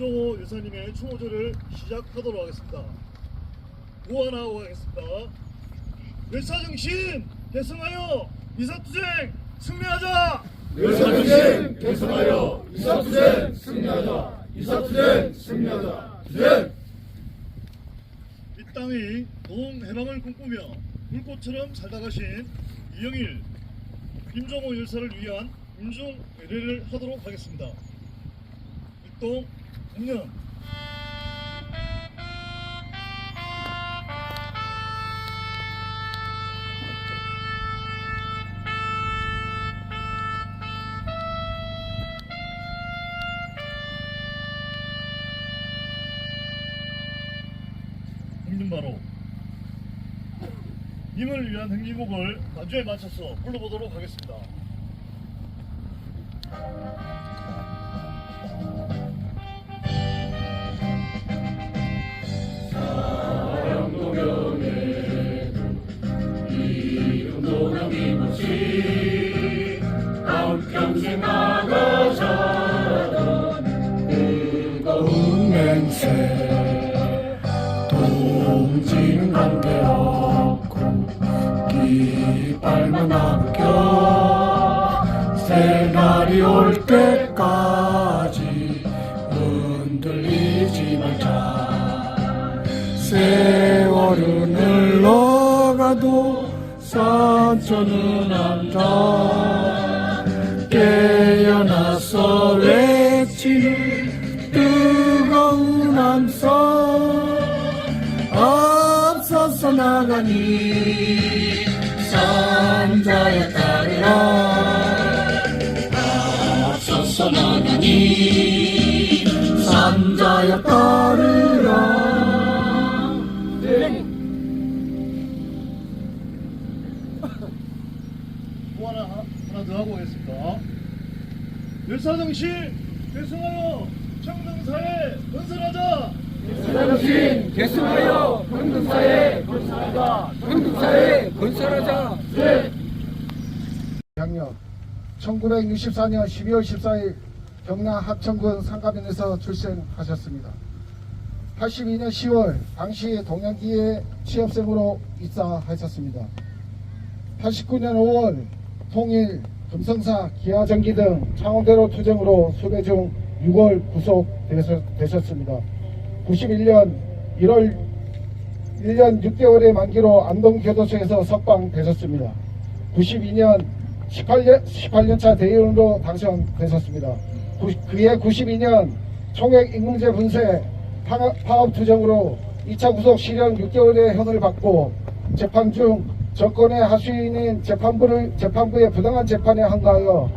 김종호 여사님의 추모제를 시작하도록 하겠습니다. 고하나오 하겠습니다. 열사정신 계승하여 이사투쟁 승리하자! 열사투쟁 계승하여 이사투쟁 승리하자 이사투쟁 승리하자 투쟁 이 땅이 동해방을 꿈꾸며 불꽃처럼 살다 가신 이영일, 김종호 열사를 위한 임종 의례를 하도록 하겠습니다. 일동 공연 행진바로 님을 위한 행진곡을 반주에 맞춰서 불러보도록 하겠습니다. 평 산천은 안다 깨어나서 외치는 뜨거운 함성 앞서서 나가니 산자에 따르라 열사정신 계승하여 청정사회 건설하자. 정신 계승하여 평등사회 건설하자. 평등사회 건설하자. 양력 1964년 12월 14일 경남 합천군 상가면에서 출생하셨습니다. 82년 10월 당시 동양기에 취업생으로 입사하셨습니다. 89년 5월 통일, 금성사, 기아전기 등 창원대로 투쟁으로 수배 중 6월 구속되셨습니다. 91년 1월 1년 6개월의 만기로 안동교도소에서 석방되셨습니다. 92년 18년, 18년차 대의원으로 당선되셨습니다. 구- 그해 92년 총액 임금제 분쇄 파업 투쟁으로 2차 구속 실형 6개월의 형을 받고 재판 중 정권의 하수인인 재판부를 재판부의 부당한 재판에 항가하여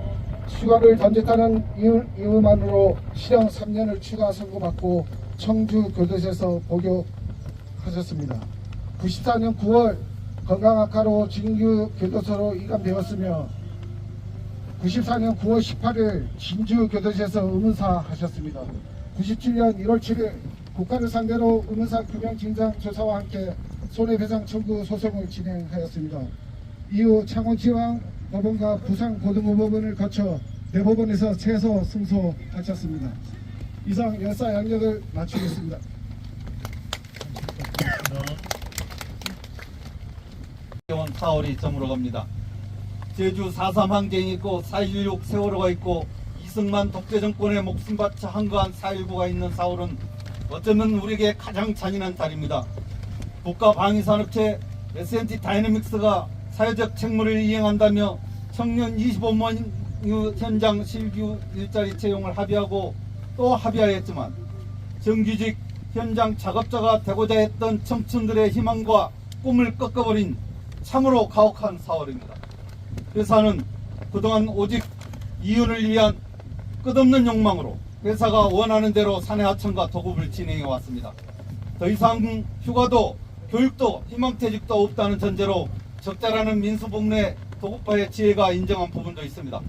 휴가를 던졌다는 이유, 이유만으로 실형 3년을 추가 선고받고 청주 교도소에서 복역하셨습니다. 94년 9월 건강 악화로 진규 교도소로 이감되었으며 94년 9월 18일 진주 교도소에서 의문사 하셨습니다. 97년 1월 7일 국가를 상대로 의문사 규명 진상 조사와 함께 손해배상 청구 소송을 진행하였습니다. 이후 창원지방 법원과 부산고등법원을 거쳐 대법원에서 최소 승소하셨습니다. 이상 열사 양력을 마치겠습니다. 온 4월이 저물어갑니다. 제주 4.3 항쟁이 있고 4.16 세월호가 있고 이승만 독재 정권에 목숨 바쳐 항거한 4.19가 있는 4월은 어쩌면 우리에게 가장 잔인한 달입니다. 국가방위산업체 S&T 다이내믹스가 사회적 책무를 이행한다며 청년 25만 유 현장 실규 일자리 채용을 합의하고 또 합의하였지만 정규직 현장 작업자가 되고자 했던 청춘들의 희망과 꿈을 꺾어버린 참으로 가혹한 4월입니다. 회사는 그동안 오직 이윤을 위한 끝없는 욕망으로 회사가 원하는 대로 사내 하청과 도급을 진행해 왔습니다. 더 이상 휴가도 교육도 희망퇴직도 없다는 전제로 적자라는 민수복내 도급화의 지혜가 인정한 부분도 있습니다.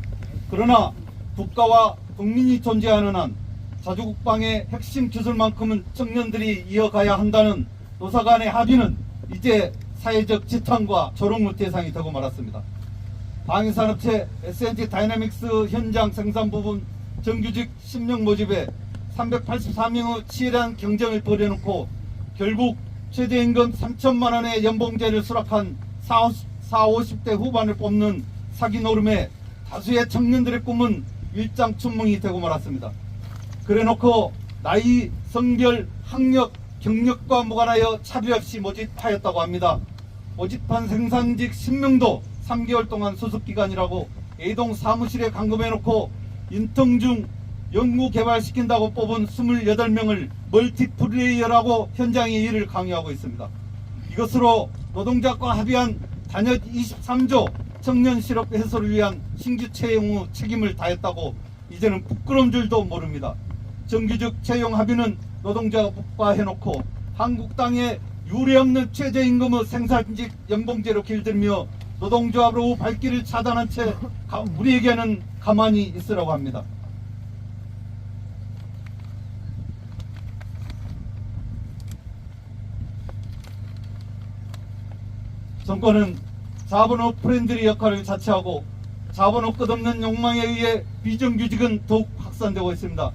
그러나 국가와 국민이 존재하는 한 자주국방의 핵심 기술만큼은 청년들이 이어가야 한다는 노사 간의 합의는 이제 사회적 지탄과 조롱의 대상이 되고 말았습니다. 방위산업체 S&T 다이내믹스 현장 생산 부분 정규직 10명 모집에 384명의 치열한 경쟁을 벌여놓고 결국 최저임금 3천만 원의 연봉제를 수락한 4, 50대 후반을 뽑는 사기 노름에 다수의 청년들의 꿈은 일장춘몽이 되고 말았습니다. 그래놓고 나이, 성별, 학력, 경력과 무관하여 차별 없이 모집하였다고 합니다. 모집한 생산직 10명도 3개월 동안 수습기간이라고 A동 사무실에 감금해놓고 인턴 중 연구 개발시킨다고 뽑은 28명을 멀티플레이어라고 현장의 일을 강요하고 있습니다. 이것으로 노동자과 합의한 단연 23조 청년 실업 해소를 위한 신규 채용 후 책임을 다했다고 이제는 부끄러운 줄도 모릅니다. 정규직 채용 합의는 노동자가 복과해놓고 한국 땅에 유례없는 최저임금의 생산직 연봉제로 길들며 노동조합으로 발길을 차단한 채 가- 우리에게는 가만히 있으라고 합니다. 정권은 자본업 프렌들리 역할을 자처하고 자본업 끝없는 욕망에 의해 비정규직은 더욱 확산되고 있습니다.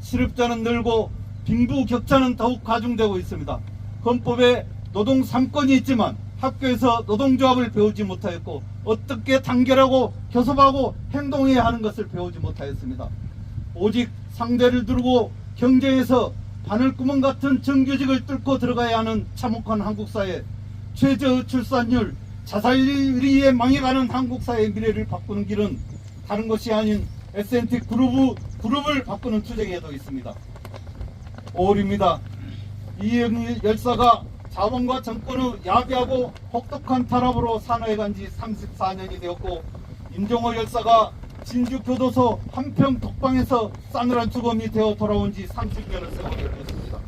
실업자는 늘고 빈부 격차는 더욱 가중되고 있습니다. 헌법에 노동 3권이 있지만 학교에서 노동조합을 배우지 못하였고 어떻게 단결하고 교섭하고 행동해야 하는 것을 배우지 못하였습니다. 오직 상대를 두르고 경쟁에서 바늘구멍 같은 정규직을 뚫고 들어가야 하는 참혹한 한국 사회 최저 출산율 자살리에 망해가는 한국 사회의 미래를 바꾸는 길은 다른 것이 아닌 S&T 그룹, 그룹을 바꾸는 투쟁에도 있습니다. 5월입니다. 이영일 열사가 자본과 정권의 야비하고 혹독한 탄압으로 산화해 간 지 34년이 되었고 임종호 열사가 진주 교도소 한평 독방에서 싸늘한 주검이 되어 돌아온 지 30년을 세월이 되었습니다.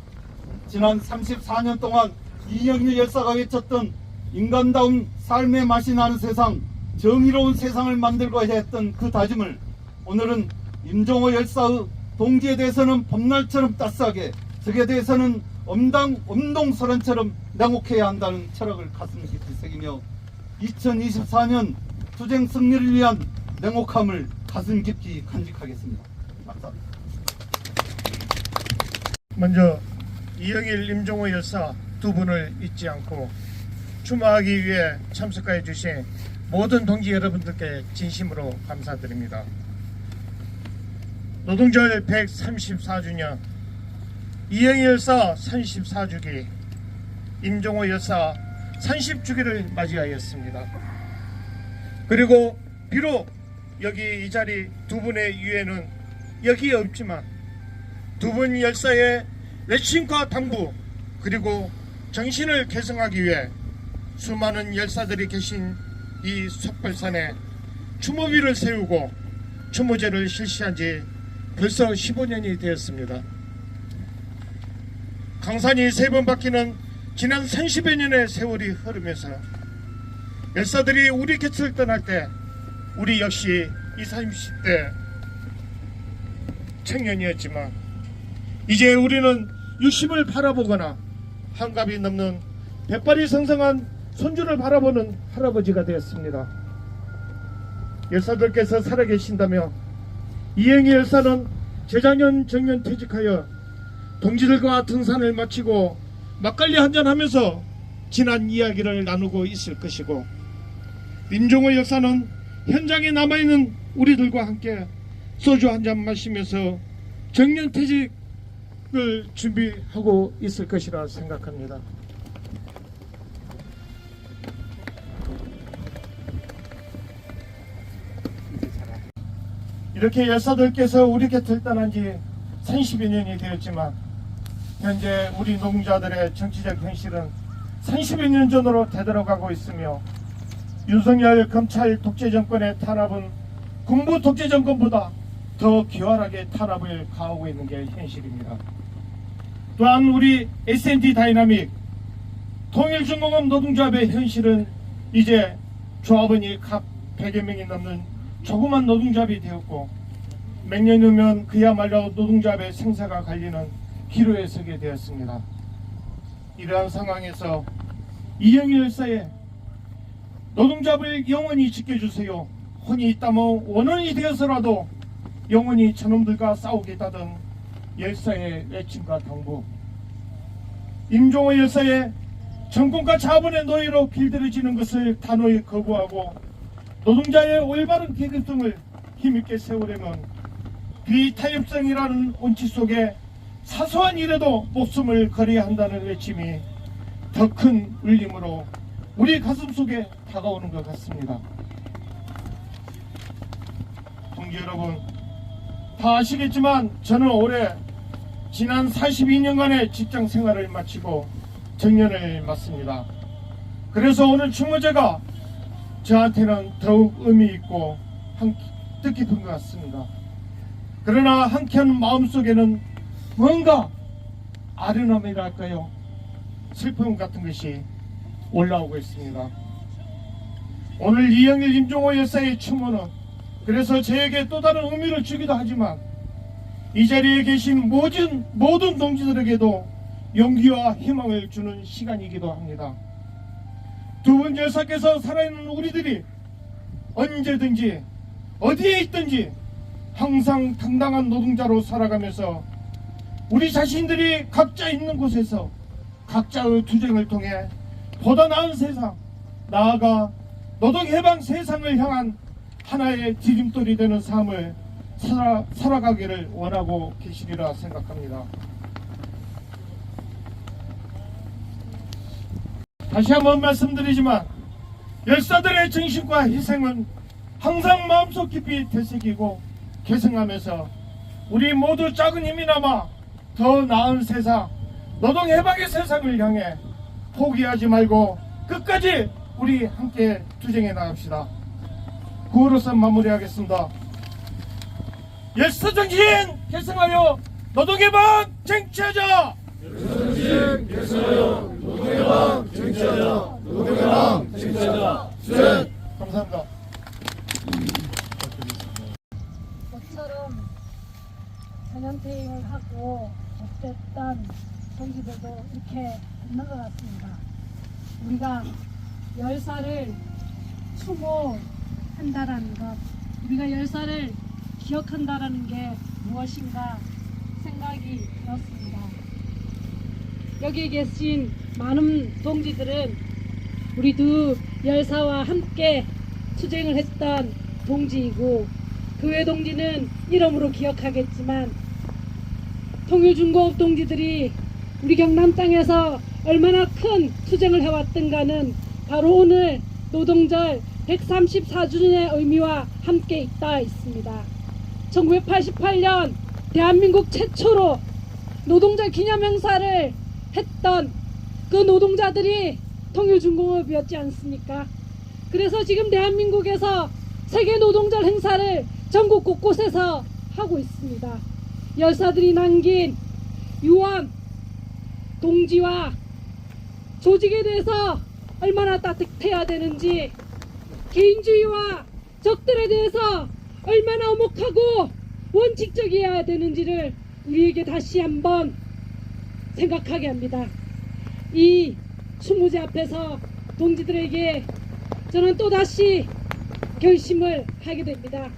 지난 34년 동안 이영일 열사가 외쳤던 인간다운 삶의 맛이 나는 세상, 정의로운 세상을 만들고자 했던 그 다짐을 오늘은 임종호 열사의 동지에 대해서는 봄날처럼 따스하게 적에 대해서는 엄당, 엄동설한처럼 냉혹해야 한다는 철학을 가슴 깊이 새기며 2024년 투쟁 승리를 위한 냉혹함을 가슴 깊이 간직하겠습니다. 감사합니다. 먼저 이영일, 임종호 열사 두 분을 잊지 않고 추모하기 위해 참석해 주신 모든 동지 여러분들께 진심으로 감사드립니다. 노동절 134주년 이영일 열사 34주기 임종호 열사 30주기를 맞이하였습니다. 그리고 비록 여기 이 자리 두 분의 유해는 여기에 없지만 두 분 열사의 외침과 당부 그리고 정신을 개성하기 위해 수많은 열사들이 계신 이 석벌산에 추모비를 세우고 추모제를 실시한 지 벌써 15년이 되었습니다. 강산이 세 번 바뀌는 지난 30여 년의 세월이 흐르면서 열사들이 우리 곁을 떠날 때 우리 역시 20, 30대 청년이었지만 이제 우리는 60을 바라보거나 한갑이 넘는 백발이 성성한 손주를 바라보는 할아버지가 되었습니다. 열사들께서 살아계신다며 이행희 열사는 재작년 정년 퇴직하여 동지들과 등산을 마치고 막걸리 한잔하면서 지난 이야기를 나누고 있을 것이고 민종호 열사는 현장에 남아있는 우리들과 함께 소주 한 잔 마시면서 정년 퇴직 을 준비하고 있을 것이라 생각합니다. 이렇게 열사들께서 우리 곁을 떠난 지 30여 년이 되었지만 현재 우리 노동자들의 정치적 현실은 30여 년 전으로 되돌아가고 있으며 윤석열 검찰 독재 정권의 탄압은 군부 독재 정권보다 더 기활하게 탄압을 가하고 있는 게 현실입니다. 또한 우리 S&T 다이나믹 통일중공업 노동조합의 현실은 이제 조합원이 각 100여 명이 넘는 조그만 노동조합이 되었고 몇 년 후면 그야말로 노동조합의 생사가 갈리는 기로에 서게 되었습니다. 이러한 상황에서 이영일 열사의 노동조합을 영원히 지켜주세요. 혼이 있다면 원원이 되어서라도 영원히 저놈들과 싸우겠다던 열사의 외침과 당부 임종호 열사의 정권과 자본의 노예로 길들여지는 것을 단호히 거부하고 노동자의 올바른 계급성을 힘있게 세우려면 비타협성이라는 원칙 속에 사소한 일에도 목숨을 걸어야 한다는 외침이 더 큰 울림으로 우리 가슴 속에 다가오는 것 같습니다. 동지 여러분, 다 아시겠지만 저는 올해 지난 42년간의 직장 생활을 마치고 정년을 맞습니다. 그래서 오늘 추모제가 저한테는 더욱 의미 있고 한, 뜻깊은 것 같습니다. 그러나 한켠 마음속에는 뭔가 아련함이랄까요? 슬픔 같은 것이 올라오고 있습니다. 오늘 이영일 임종호 열사의 추모는 그래서 저에게 또 다른 의미를 주기도 하지만 이 자리에 계신 모든 모든 동지들에게도 용기와 희망을 주는 시간이기도 합니다. 두 분 열사께서 살아있는 우리들이 언제든지 어디에 있든지 항상 당당한 노동자로 살아가면서 우리 자신들이 각자 있는 곳에서 각자의 투쟁을 통해 보다 나은 세상 나아가 노동해방 세상을 향한 하나의 디딤돌이 되는 삶을 살아, 살아가기를 원하고 계시리라 생각합니다. 다시 한번 말씀드리지만 열사들의 정신과 희생은 항상 마음속 깊이 되새기고 계승하면서 우리 모두 작은 힘이 남아 더 나은 세상 노동 해방의 세상을 향해 포기하지 말고 끝까지 우리 함께 투쟁해 나갑시다. 구호로서 마무리하겠습니다. 열사 정신 계승하여 노동 해방 쟁취하자. 감사합니다. 모처럼 전염퇴임을 하고 못됐던 동지들도 이렇게 있는 것 같습니다. 우리가 열사를 추모 한다라는 것, 우리가 열사를 기억한다라는 게 무엇인가 생각이 들었습니다. 여기 계신 많은 동지들은 우리 두 열사와 함께 투쟁을 했던 동지이고 그 외 동지는 이름으로 기억하겠지만 통일중공업 동지들이 우리 경남 땅에서 얼마나 큰 투쟁을 해왔던가는 바로 오늘 노동절 134주년의 의미와 함께 있다 있습니다. 1988년 대한민국 최초로 노동절 기념행사를 했던 그 노동자들이 통일중공업이었지 않습니까? 그래서 지금 대한민국에서 세계 노동절 행사를 전국 곳곳에서 하고 있습니다. 열사들이 남긴 유언, 동지와 조직에 대해서 얼마나 따뜻해야 되는지, 개인주의와 적들에 대해서 얼마나 엄혹하고 원칙적이어야 되는지를 우리에게 다시 한번 생각하게 합니다. 이 추모제 앞에서 동지들에게 저는 또다시 결심을 하게 됩니다.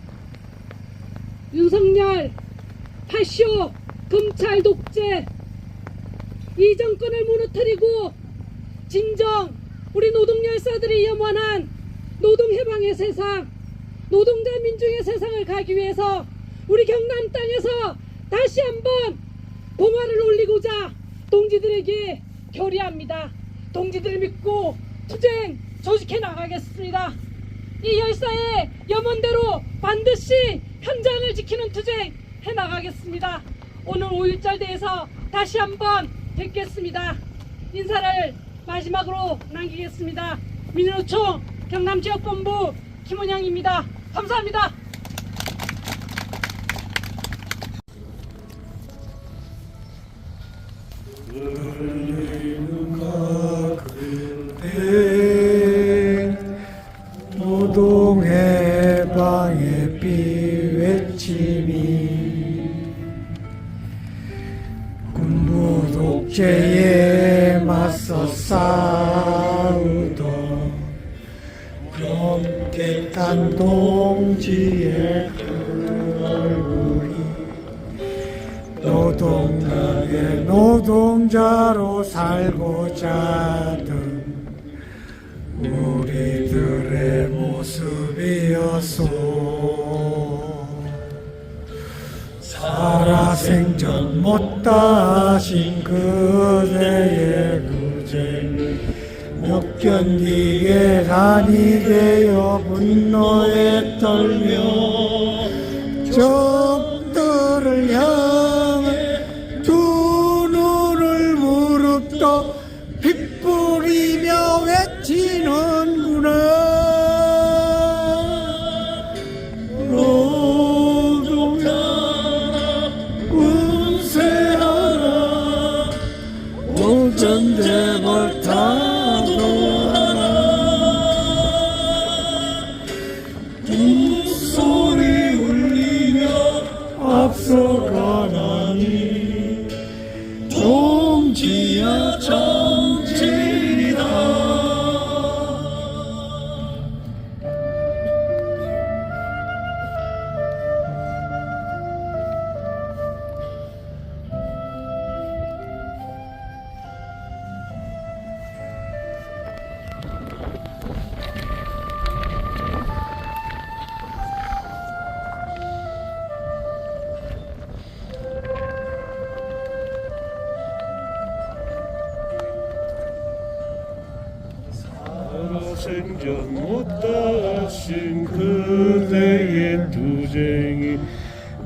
윤석열, 파쇼, 검찰 독재, 이 정권을 무너뜨리고 진정 우리 노동열사들이 염원한 노동 해방의 세상, 노동자 민중의 세상을 가기 위해서 우리 경남 땅에서 다시 한번 봉화를 올리고자 동지들에게 결의합니다. 동지들 믿고 투쟁 조직해 나가겠습니다. 이 열사의 염원대로 반드시 현장을 지키는 투쟁 해 나가겠습니다. 오늘 5.1절 대해서 다시 한번 뵙겠습니다. 인사를 마지막으로 남기겠습니다. 민주노총 경남 지역본부 김원영입니다. 감사합니다. 노동자로 살고자 하던 우리들의 모습이었소. 살아생전 못다하신 그대의 구쟁 못 견디게 간이 되어 분노에 떨며 빗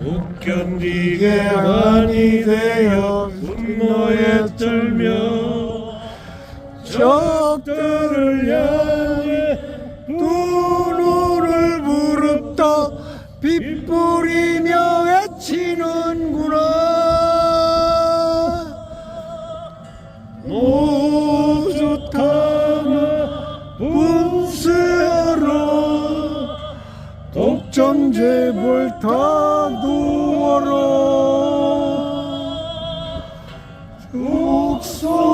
못 견디게 많이 되어 분노에 떨며 적들을 향해 두 눈을 무릎떠 빗뿌리며 외치는구나. 노주타나 분세하라 독점제벌 다 두어